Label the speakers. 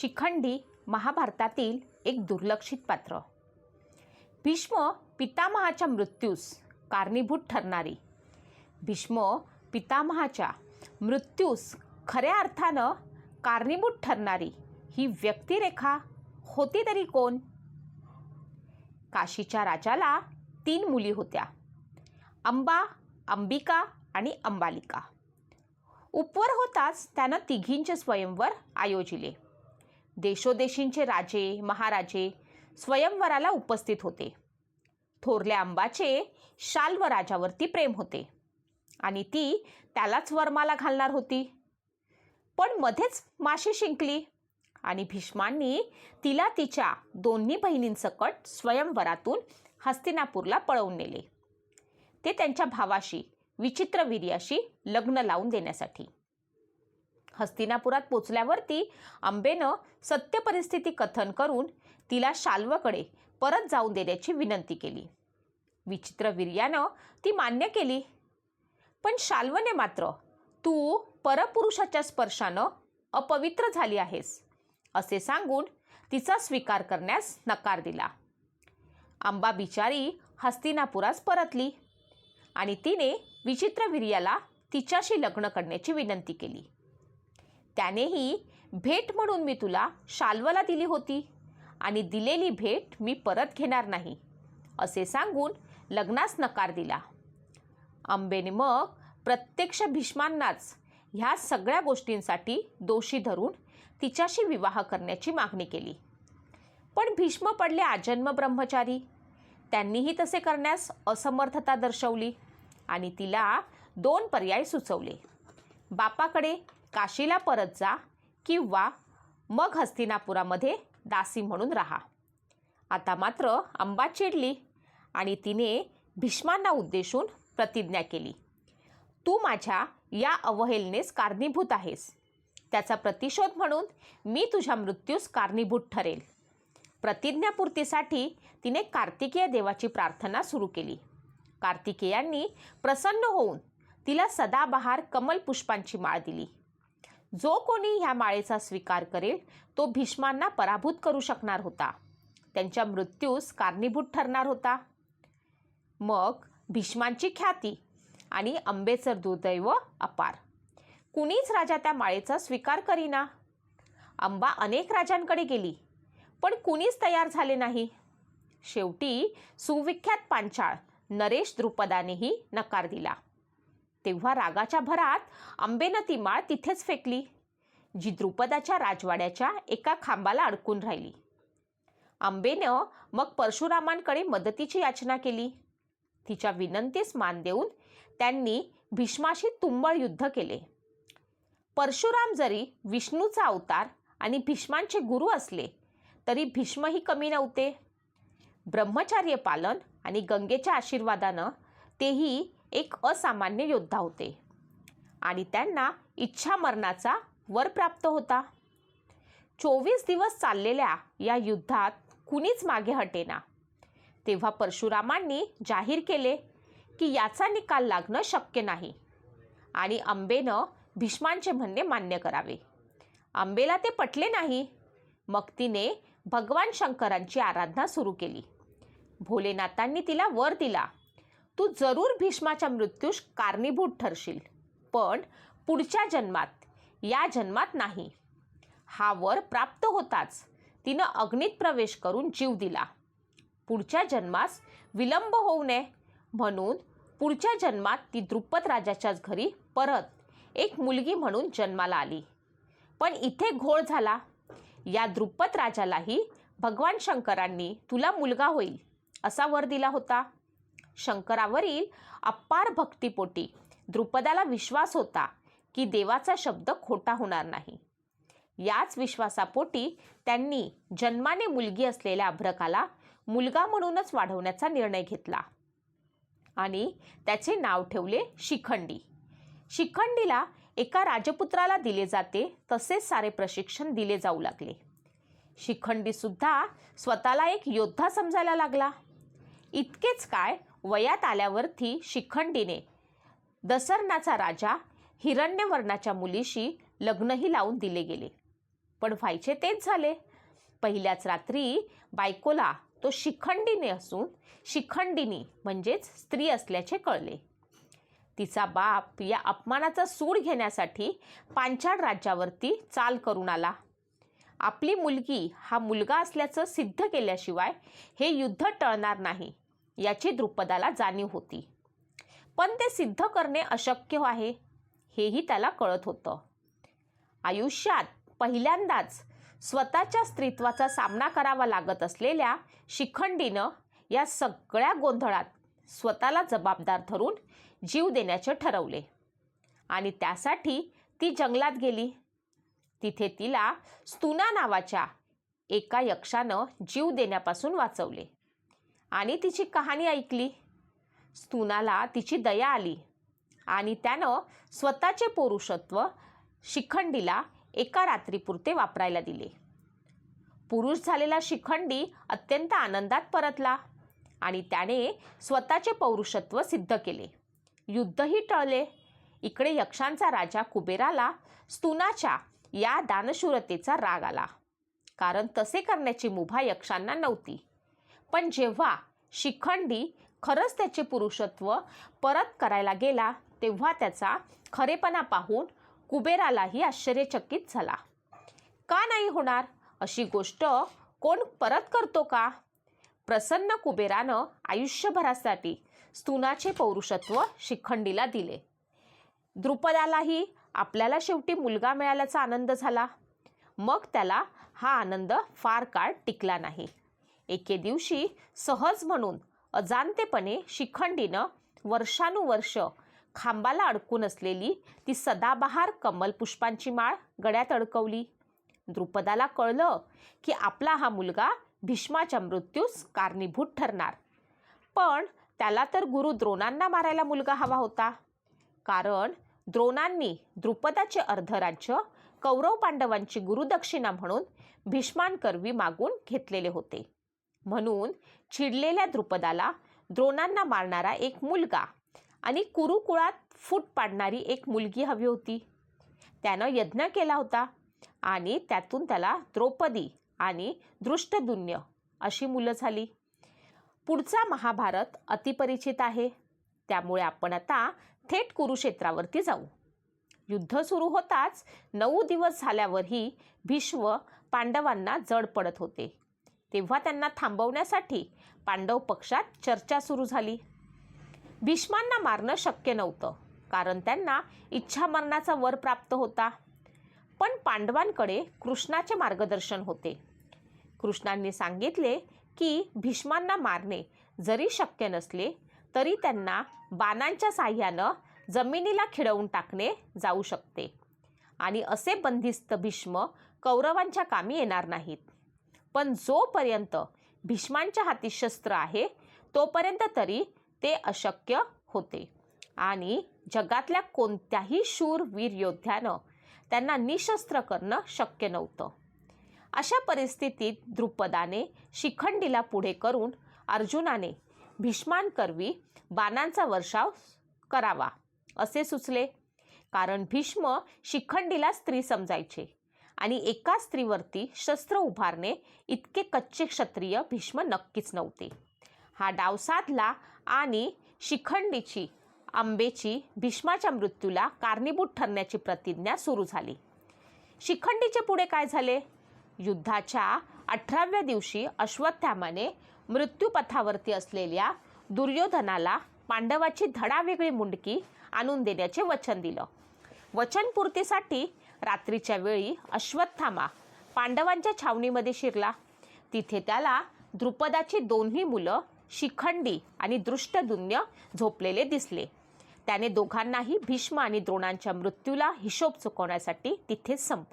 Speaker 1: शिखंडी महाभारतातील एक दुर्लक्षित पात्र. भीष्म पितामहाच्या मृत्यूस कारणीभूत ठरणारी. भीष्म पितामहाच्या मृत्यूस खऱ्या अर्थानं कारणीभूत ठरणारी ही व्यक्तिरेखा होती तरी कोण? काशीच्या राजाला तीन मुली होत्या. अंबा अंबिका आणि अंबालिका. उपवर होताच त्यानं तिघींचे स्वयंवर आयोजिले. देशोदेशींचे राजे महाराजे स्वयंवराला उपस्थित होते. थोरल्या अंबाचे शाल्व राजावरती प्रेम होते आणि ती त्यालाच वर्माला घालणार होती. पण मध्येच माशी शिंकली आणि भीष्मांनी तिला तिच्या दोन्ही बहिणींसकट स्वयंवरातून हस्तिनापूरला पळवून नेले. ते त्यांच्या भावाशी विचित्रवीर्याशी लग्न लावून देण्यासाठी. हस्तिनापुरात पोचल्यावरती आंबेनं सत्य परिस्थिती कथन करून तिला शाल्वकडे परत जाऊन देण्याची विनंती केली. विचित्रवीर्यानं ती मान्य केली. पण शाल्वने मात्र तू परपुरुषाच्या स्पर्शानं अपवित्र झाली आहेस असे सांगून तिचा स्वीकार करण्यास नकार दिला. आंबा बिचारी हस्तिनापुरास परतली आणि तिने विचित्रवीर्याला तिच्याशी लग्न करण्याची विनंती केली. त्यानेही भेट म्हणून मी तुला शाल्वला दिली होती आणि दिलेली भेट मी परत घेणार नाही असे सांगून लग्नास नकार दिला. आंबेने मग प्रत्यक्ष भीष्मांनाच ह्या सगळ्या गोष्टींसाठी दोषी धरून तिच्याशी विवाह करण्याची मागणी केली. पण भीष्म पडले आजन्म ब्रह्मचारी. त्यांनीही तसे करण्यास असमर्थता दर्शवली आणि तिला दोन पर्याय सुचवले. बापाकडे काशीला परत जा किंवा मग हस्तिनापुरामध्ये दासी म्हणून राहा. आता मात्र अंबा चिडली आणि तिने भीष्मांना उद्देशून प्रतिज्ञा केली. तू माझ्या या अवहेलनेस कारणीभूत आहेस. त्याचा प्रतिशोध म्हणून मी तुझ्या मृत्यूस कारणीभूत ठरेल. प्रतिज्ञापूर्तीसाठी तिने कार्तिकेय देवाची प्रार्थना सुरू केली. कार्तिकेयांनी प्रसन्न होऊन तिला सदाबहार कमल पुष्पांची माळ दिली. जो कोणी ह्या माळेचा स्वीकार करेल तो भीष्मांना पराभूत करू शकणार होता. त्यांच्या मृत्यूस कारणीभूत ठरणार होता. मग भीष्मांची ख्याती आणि आंबेचं दुर्दैव अपार. कुणीच राजा त्या माळेचा स्वीकार करीना. अंबा अनेक राजांकडे गेली पण कुणीच तयार झाले नाही. शेवटी सुविख्यात पांचाळ नरेश द्रुपदानेही नकार दिला. तेव्हा रागाच्या भरात आंबेनं ती माळ तिथेच फेकली. जी द्रुपदाच्या राजवाड्याच्या एका खांबाला अडकून राहिली. आंबेनं मग परशुरामांकडे मदतीची याचना केली. तिच्या विनंतीस मान देऊन त्यांनी भीष्माशी तुंबळ युद्ध केले. परशुराम जरी विष्णूचा अवतार आणि भीष्मांचे गुरु असले तरी भीष्मही कमी नव्हते. ब्रह्मचार्य पालन आणि गंगेच्या आशीर्वादानं तेही एक असामान्य योद्धा होते. आणि त्यांना इच्छा मरणाचा वर प्राप्त होता. चोवीस दिवस चाललेल्या या युद्धात कुणीच मागे हटेना. तेव्हा परशुरामांनी जाहीर केले की याचा निकाल लागणं शक्य नाही. आणि अंबेनं भीष्मांचे म्हणणे मान्य करावे. आंबेला ते पटले नाही. मग तिने भगवान शंकरांची आराधना सुरू केली. भोलेनाथांनी तिला वर दिला. तू जरूर भीष्माच्या मृत्यूस कारणीभूत ठरशील. पण पुढच्या जन्मात या जन्मात नाही. हा वर प्राप्त होताच तिनं अग्नीत प्रवेश करून जीव दिला. पुढच्या जन्मास विलंब होऊ नये म्हणून पुढच्या जन्मात ती द्रुपद राजाच्याच घरी परत एक मुलगी म्हणून जन्माला आली. पण इथे घोळ झाला. या द्रुपद राजालाही भगवान शंकरांनी तुला मुलगा होईल असा वर दिला होता. शंकरावरील अपार भक्तीपोटी द्रुपदाला विश्वास होता की देवाचा शब्द खोटा होणार नाही. याच विश्वासापोटी त्यांनी जन्माने मुलगी असलेल्या अभ्रकाला मुलगा म्हणूनच वाढवण्याचा निर्णय घेतला आणि त्याचे नाव ठेवले शिखंडी. शिखंडीला एका राजपुत्राला दिले जाते तसेच सारे प्रशिक्षण दिले जाऊ लागले. शिखंडीसुद्धा स्वतःला एक योद्धा समजायला लागला. इतकेच काय वयात आल्यावरती शिखंडीने दसरनाचा राजा हिरण्यवर्णाच्या मुलीशी लग्नही लावून दिले गेले. पण व्हायचे तेच झाले. पहिल्याच रात्री बायकोला तो शिखंडीने असून शिखंडिनी म्हणजेच स्त्री असल्याचे कळले. तिचा बाप या अपमानाचा सूड घेण्यासाठी पांचाळ राज्यावरती चाल करून आला. आपली मुलगी हा मुलगा असल्याचं सिद्ध केल्याशिवाय हे युद्ध टळणार नाही. याची द्रुपदाला जाणीव होती. पण ते सिद्ध करणे अशक्य आहे हेही त्याला कळत होतं. आयुष्यात पहिल्यांदाच स्वतःच्या स्त्रीत्वाचा सामना करावा लागत असलेल्या शिखंडीनं या सगळ्या गोंधळात स्वतःला जबाबदार धरून जीव देण्याचे ठरवले. आणि त्यासाठी ती जंगलात गेली. तिथे तिला स्तुना नावाच्या एका यक्षानं जीव देण्यापासून वाचवले. आणि तिची कहाणी ऐकली. स्तुनाला तिची दया आली आणि त्यानं स्वतःचे पौरुषत्व शिखंडीला एका रात्रीपुरते वापरायला दिले. पुरुष झालेला शिखंडी अत्यंत आनंदात परतला आणि त्याने स्वतःचे पौरुषत्व सिद्ध केले. युद्धही टळले. इकडे यक्षांचा राजा कुबेराला स्तुनाच्या या दानशूरतेचा राग आला. कारण तसे करण्याची मुभा यक्षांना नव्हती. पण जेव्हा शिखंडी खरंच त्याचे पुरुषत्व परत करायला गेला तेव्हा त्याचा खरेपणा पाहून कुबेरालाही आश्चर्यचकित झाला. का नाही होणार? अशी गोष्ट कोण परत करतो का? प्रसन्न कुबेरानं आयुष्यभरासाठी स्तुनाचे पौरुषत्व शिखंडीला दिले. द्रुपदालाही आपल्याला शेवटी मुलगा मिळाल्याचा आनंद झाला. मग त्याला हा आनंद फार काळ टिकला नाही. एके दिवशी सहज म्हणून अजाणतेपणे शिखंडीनं वर्षानुवर्ष खांबाला अडकून असलेली ती सदाबहार कमल पुष्पांची माळ गळ्यात अडकवली. द्रुपदाला कळलं की आपला हा मुलगा भीष्माच्या मृत्यूस कारणीभूत ठरणार. पण त्याला तर गुरु द्रोणांना मारायला मुलगा हवा होता. कारण द्रोणांनी द्रुपदाचे अर्धराज्य कौरव पांडवांची गुरुदक्षिणा म्हणून भीष्मांकरवी मागून घेतलेले होते. म्हणून चिडलेल्या द्रुपदाला द्रोणांना मारणारा एक मुलगा आणि कुरुकुळात फूट पाडणारी एक मुलगी हवी होती. त्यानं यज्ञ केला होता आणि त्यातून त्याला द्रौपदी आणि दृष्टदुन्य अशी मुलं झाली. पुढचा महाभारत अतिपरिचित आहे. त्यामुळे आपण आता थेट कुरुक्षेत्रावरती जाऊ. युद्ध सुरू होताच नऊ दिवस झाल्यावरही भीष्म पांडवांना जड पडत होते. तेव्हा त्यांना थांबवण्यासाठी पांडव पक्षात चर्चा सुरू झाली. भीष्मांना मारणं शक्य नव्हतं कारण त्यांना इच्छामरणाचा वर प्राप्त होता. पण पांडवांकडे कृष्णाचे मार्गदर्शन होते. कृष्णांनी सांगितले की भीष्मांना मारणे जरी शक्य नसले तरी त्यांना बाणांच्या साह्यानं जमिनीला खिळवून टाकणे जाऊ शकते. आणि असे बंदिस्त भीष्म कौरवांच्या कामी येणार नाहीत. पण जोपर्यंत भीष्मांच्या हाती शस्त्र आहे तोपर्यंत तरी ते अशक्य होते. आणि जगातल्या कोणत्याही शूर वीर योद्ध्यानं त्यांना निशस्त्र करणं शक्य नव्हतं. अशा परिस्थितीत द्रुपदाने शिखंडीला पुढे करून अर्जुनाने भीष्मांकरवी बाणांचा वर्षाव करावा असे सुचले. कारण भीष्म शिखंडीला स्त्री समजायचे. आणि एका स्त्रीवरती शस्त्र उभारणे इतके कच्चे क्षत्रिय भीष्म नक्कीच नव्हते. हा डाव साधला आणि शिखंडीची आंबेची भीष्माच्या मृत्यूला कारणीभूत ठरण्याची प्रतिज्ञा सुरू झाली. शिखंडीचे पुढे काय झाले? युद्धाच्या अठराव्या दिवशी अश्वत्थामाने मृत्यूपथावरती असलेल्या दुर्योधनाला पांडवाची धडावेगळी मुंडकी आणून देण्याचे वचन दिलं. वचनपूर्तीसाठी रात्रीच्या वेळी अश्वत्थामा पांडवांच्या छावणीमध्ये शिरला. तिथे त्याला द्रुपदाची दोन्ही मुलं शिखंडी आणि दृष्टदुन्य झोपलेले दिसले. त्याने दोघांनाही भीष्म आणि द्रोणांच्या मृत्यूला हिशोब चुकवण्यासाठी तिथे संप